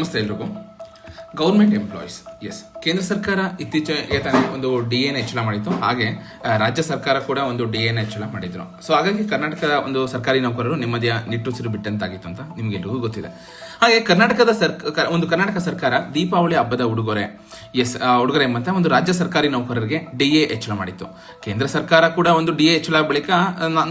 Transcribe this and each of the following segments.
ನಮಸ್ತೆ ಎಲ್ರಿಗೂ. Government employees S ಕೇಂದ್ರ ಸರ್ಕಾರ ಇತ್ತೀಚೆಗೆ ತಾನೇ ಒಂದು ಡಿ ಎನ್ ಹೆಚ್ಚಳ ಮಾಡಿತ್ತು. ಹಾಗೆ ರಾಜ್ಯ ಸರ್ಕಾರ ಕೂಡ ಒಂದು ಡಿ ಎನ್ ಹೆಚ್ಚಳ ಮಾಡಿದ್ರು. ಸೊ ಹಾಗಾಗಿ ಕರ್ನಾಟಕದ ಒಂದು ಸರ್ಕಾರಿ ನೌಕರರು ನೆಮ್ಮದಿಯ ನಿಟ್ಟುಸಿರು ಬಿಟ್ಟಂತಾಗಿತ್ತು ಅಂತ ನಿಮ್ಗೆಲ್ರಿಗೂ ಗೊತ್ತಿದೆ. ಹಾಗೆ ಕರ್ನಾಟಕದ ಸರ್ಕಾರ ಒಂದು ಕರ್ನಾಟಕ ಸರ್ಕಾರ ದೀಪಾವಳಿ ಹಬ್ಬದ ಉಡುಗೊರೆ, ಎಸ್ ಉಡುಗೊರೆ ಎಂಬಂತ ಒಂದು ರಾಜ್ಯ ಸರ್ಕಾರಿ ನೌಕರರಿಗೆ ಡಿ ಎ ಹೆಚ್ಚಳ ಮಾಡಿತ್ತು. ಕೇಂದ್ರ ಸರ್ಕಾರ ಕೂಡ ಒಂದು ಡಿ ಎ ಹೆಚ್ಚಳ ಬಳಿಕ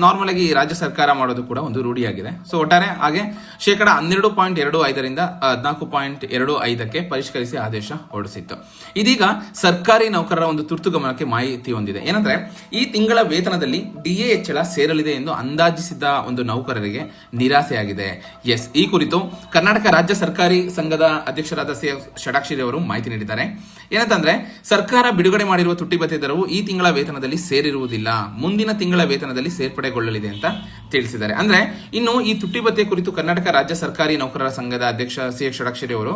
ನಾರ್ಮಲ್ ಆಗಿ ರಾಜ್ಯ ಸರ್ಕಾರ ಮಾಡೋದು ಕೂಡ ಒಂದು ರೂಢಿಯಾಗಿದೆ. ಸೊ ಒಟ್ಟಾರೆ, ಹಾಗೆ ಶೇಕಡ ಹನ್ನೆರಡು ಪಾಯಿಂಟ್ ಎರಡು ಐದರಿಂದ ಹದಿನಾಲ್ಕು ಪಾಯಿಂಟ್ ಎರಡು ಐದಕ್ಕೆ ಪರಿಷ್ಕರಿಸಿ ಆದೇಶ ಹೊರಡಿಸಿತ್ತು. ಇದೀಗ ಸರ್ಕಾರಿ ನೌಕರರ ಒಂದು ತುರ್ತು ಗಮನಕ್ಕೆ ಮಾಹಿತಿ ಹೊಂದಿದೆ. ಏನಂದ್ರೆ, ಈ ತಿಂಗಳ ವೇತನದಲ್ಲಿ ಡಿಎ ಹೆಚ್ಚಳ ಸೇರಲಿದೆ ಎಂದು ಅಂದಾಜಿಸಿದ್ದ ಒಂದು ನೌಕರರಿಗೆ ನಿರಾಸೆಯಾಗಿದೆ. ಎಸ್, ಈ ಕುರಿತು ಕರ್ನಾಟಕ ರಾಜ್ಯ ಸರ್ಕಾರಿ ಸಂಘದ ಅಧ್ಯಕ್ಷರಾದ ಸಿ ಷಡಾಕ್ಷರಿ ಅವರು ಮಾಹಿತಿ ನೀಡಿದ್ದಾರೆ. ಏನಂತಂದ್ರೆ, ಸರ್ಕಾರ ಬಿಡುಗಡೆ ಮಾಡಿರುವ ತುಟ್ಟಿ ಭತ್ಯೆ ದರವು ಈ ತಿಂಗಳ ವೇತನದಲ್ಲಿ ಸೇರಿರುವುದಿಲ್ಲ. ಮುಂದಿನ ತಿಂಗಳ ವೇತನದಲ್ಲಿ ಸೇರ್ಪಡೆಗೊಳ್ಳಲಿದೆ ಅಂತ ತಿಳಿಸಿದ್ದಾರೆ. ಅಂದ್ರೆ ಇನ್ನು ಈ ತುಟ್ಟಿ ಭತ್ಯೆ ಕುರಿತು ಕರ್ನಾಟಕ ರಾಜ್ಯ ಸರ್ಕಾರಿ ನೌಕರರ ಸಂಘದ ಅಧ್ಯಕ್ಷ ಸಿ ಎಚ್ ಷಡಾಕ್ಷರಿ ಅವರು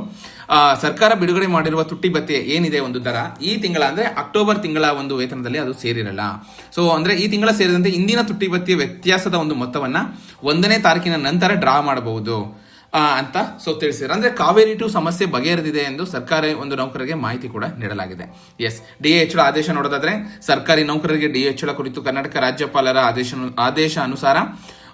ಸರ್ಕಾರ ಬಿಡುಗಡೆ ಮಾಡಿರುವ ತುಟ್ಟಿ ಭತ್ಯೆ ಏನಿದೆ ಒಂದು ದರ? ಈ ತಿಂಗಳ ಅಂದ್ರೆ ಅಕ್ಟೋಬರ್ ತಿಂಗಳ ಒಂದು ವೇತನದಲ್ಲಿ ಅದು ಸೇರಿರಲ್ಲ. ಸೊ ಅಂದ್ರೆ ಈ ತಿಂಗಳ ಸೇರಿದಂತೆ ಇಂದಿನ ತುಟ್ಟಿ ಭತ್ಯೆ ವ್ಯತ್ಯಾಸದ ಒಂದು ಮೊತ್ತವನ್ನ ಒಂದನೇ ತಾರೀಕಿನ ನಂತರ ಡ್ರಾ ಮಾಡಬಹುದು. ಅಂತ. ಸೊ ತಿಳಿಸಿದ್ರು. ಅಂದ್ರೆ ಕಾವೇರಿ ಟು ಸಮಸ್ಯೆ ಬಗೆಹರಿದಿದೆ ಎಂದು ಸರ್ಕಾರಿ ಒಂದು ನೌಕರರಿಗೆ ಮಾಹಿತಿ ಕೂಡ ನೀಡಲಾಗಿದೆ. ಎಸ್ ಡಿ ಎಚ್ ಆದೇಶ ನೋಡೋದಾದ್ರೆ ಸರ್ಕಾರಿ ನೌಕರರಿಗೆ ಡಿ ಎಚ್ ಕುರಿತು ಕರ್ನಾಟಕ ರಾಜ್ಯಪಾಲರ ಆದೇಶ ಆದೇಶ ಅನುಸಾರ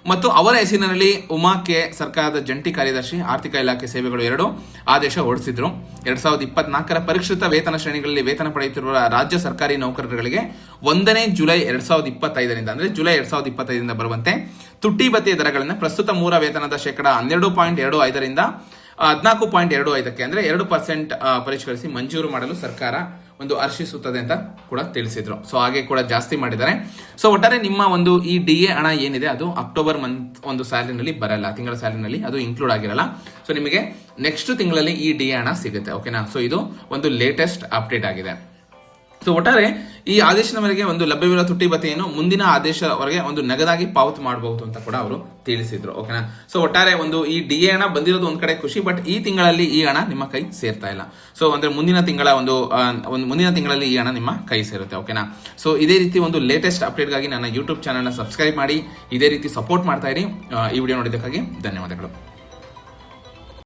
ಮತ್ತು ಅವರ ಹೆಸರಿನಲ್ಲಿ ಉಮಾ ಕೆ ಸರ್ಕಾರದ ಜಂಟಿ ಕಾರ್ಯದರ್ಶಿ, ಆರ್ಥಿಕ ಇಲಾಖೆ ಸೇವೆಗಳು ಎರಡು ಆದೇಶ ಹೊರಡಿಸಿದ್ರು. ಎರಡ್ ಸಾವಿರದ ಇಪ್ಪತ್ನಾಲ್ಕರ ಪರಿಷ್ಕೃತ ವೇತನ ಶ್ರೇಣಿಗಳಲ್ಲಿ ವೇತನ ಪಡೆಯುತ್ತಿರುವ ರಾಜ್ಯ ಸರ್ಕಾರಿ ನೌಕರರುಗಳಿಗೆ ಒಂದನೇ ಜುಲೈ ಎರಡ್ ಸಾವಿರದ ಇಪ್ಪತ್ತೈದರಿಂದ, ಅಂದ್ರೆ ಜುಲೈ ಎರಡ್ ಸಾವಿರದ ಇಪ್ಪತ್ತೈದರಿಂದ ಬರುವಂತೆ ತುಟ್ಟಿ ಭತ್ಯೆ ದರಗಳನ್ನು ಪ್ರಸ್ತುತ ಮೂರ ವೇತನದ ಶೇಕಡ ಹನ್ನೆರಡು ಪಾಯಿಂಟ್ ಎರಡು ಐದರಿಂದ ಹದಿನಾಲ್ಕು ಪಾಯಿಂಟ್ ಎರಡು ಐದಕ್ಕೆ, ಅಂದ್ರೆ ಎರಡು ಪರ್ಸೆಂಟ್ ಪರಿಷ್ಕರಿಸಿ ಮಂಜೂರು ಮಾಡಲು ಸರ್ಕಾರ ಒಂದು ಹರ್ಷಿಸುತ್ತದೆ ಅಂತ ಕೂಡ ತಿಳಿಸಿದ್ರು. ಸೊ, ಹಾಗೆ ಕೂಡ ಜಾಸ್ತಿ ಮಾಡಿದ್ದಾರೆ. ಸೊ ಒಟ್ಟಾರೆ ನಿಮ್ಮ ಒಂದು ಈ ಡಿ ಎ ಹಣ ಏನಿದೆ, ಅದು ಅಕ್ಟೋಬರ್ ಮಂತ್ ಒಂದು ಸ್ಯಾಲರಿನಲ್ಲಿ ಬರಲ್ಲ. ತಿಂಗಳ ಸ್ಯಾಲರಿನಲ್ಲಿ ಅದು ಇನ್ಕ್ಲೂಡ್ ಆಗಿರಲ್ಲ. ಸೊ ನಿಮಗೆ ನೆಕ್ಸ್ಟ್ ತಿಂಗಳಲ್ಲಿ ಈ ಡಿ ಎ ಹಣ ಸಿಗುತ್ತೆ ಓಕೆನಾ ಸೊ ಇದು ಒಂದು ಲೇಟೆಸ್ಟ್ ಅಪ್ಡೇಟ್ ಆಗಿದೆ. ಸೊ ಒಟ್ಟಾರೆ, ಈ ಆದೇಶದವರೆಗೆ ಒಂದು ಲಭ್ಯವಿರುವ ತುಟ್ಟಿ ಭತ್ಯೆಯನ್ನು ಮುಂದಿನ ಆದೇಶವರೆಗೆ ಒಂದು ನಗದಾಗಿ ಪಾವತಿ ಮಾಡಬಹುದು ಅಂತ ಕೂಡ ಅವರು ತಿಳಿಸಿದ್ರು ಓಕೆನಾ ಸೊ ಒಟ್ಟಾರೆ, ಒಂದು ಈ ಡಿ ಎ ಹಣ ಬಂದಿರೋದು ಒಂದ್ ಕಡೆ ಖುಷಿ ಬಟ್ ಈ ತಿಂಗಳಲ್ಲಿ ಈ ಹಣ ನಿಮ್ಮ ಕೈ ಸೇರ್ತಾ ಇಲ್ಲ. ಸೊ ಅಂದ್ರೆ ಮುಂದಿನ ತಿಂಗಳ ಒಂದು ಒಂದು ಮುಂದಿನ ತಿಂಗಳಲ್ಲಿ ಈ ಹಣ ನಿಮ್ಮ ಕೈ ಸೇರುತ್ತೆ ಓಕೆನಾ ಸೊ ಇದೇ ರೀತಿ ಒಂದು ಲೇಟೆಸ್ಟ್ ಅಪ್ಡೇಟ್ಗಾಗಿ ನನ್ನ ಯೂಟ್ಯೂಬ್ ಚಾನಲ್ನ ಸಬ್ಸ್ಕ್ರೈಬ್ ಮಾಡಿ, ಇದೇ ರೀತಿ ಸಪೋರ್ಟ್ ಮಾಡ್ತಾ ಇರಿ. ಈ ವಿಡಿಯೋ ನೋಡಿದ್ದಕ್ಕಾಗಿ ಧನ್ಯವಾದಗಳು.